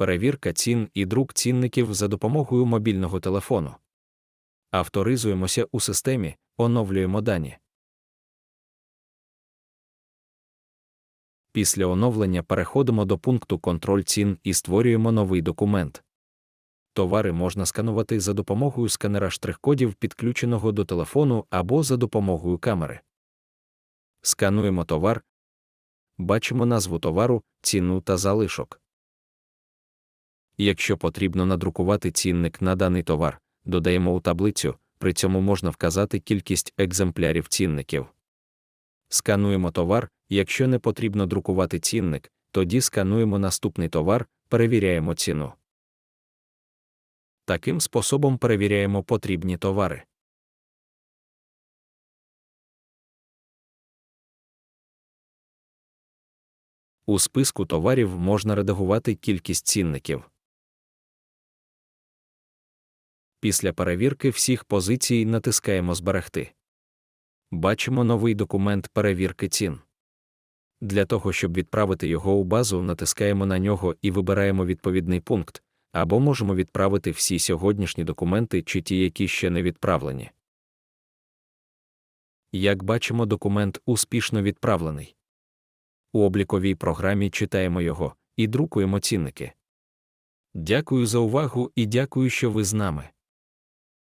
перевірка цін і друк цінників за допомогою мобільного телефону. Авторизуємося у системі, оновлюємо дані. Після оновлення переходимо до пункту Контроль цін і створюємо новий документ. Товари можна сканувати за допомогою сканера штрих-кодів, підключеного до телефону або за допомогою камери. Скануємо товар, бачимо назву товару, ціну та залишок. Якщо потрібно надрукувати цінник на даний товар, додаємо у таблицю, при цьому можна вказати кількість екземплярів цінників. Скануємо товар, якщо не потрібно друкувати цінник, тоді скануємо наступний товар, перевіряємо ціну. Таким способом перевіряємо потрібні товари. У списку товарів можна редагувати кількість цінників. Після перевірки всіх позицій натискаємо Зберегти. Бачимо новий документ перевірки цін. Для того, щоб відправити його у базу, натискаємо на нього і вибираємо відповідний пункт, або можемо відправити всі сьогоднішні документи чи ті, які ще не відправлені. Як бачимо, документ успішно відправлений. У обліковій програмі читаємо його і друкуємо цінники. Дякую за увагу і дякую, що ви з нами.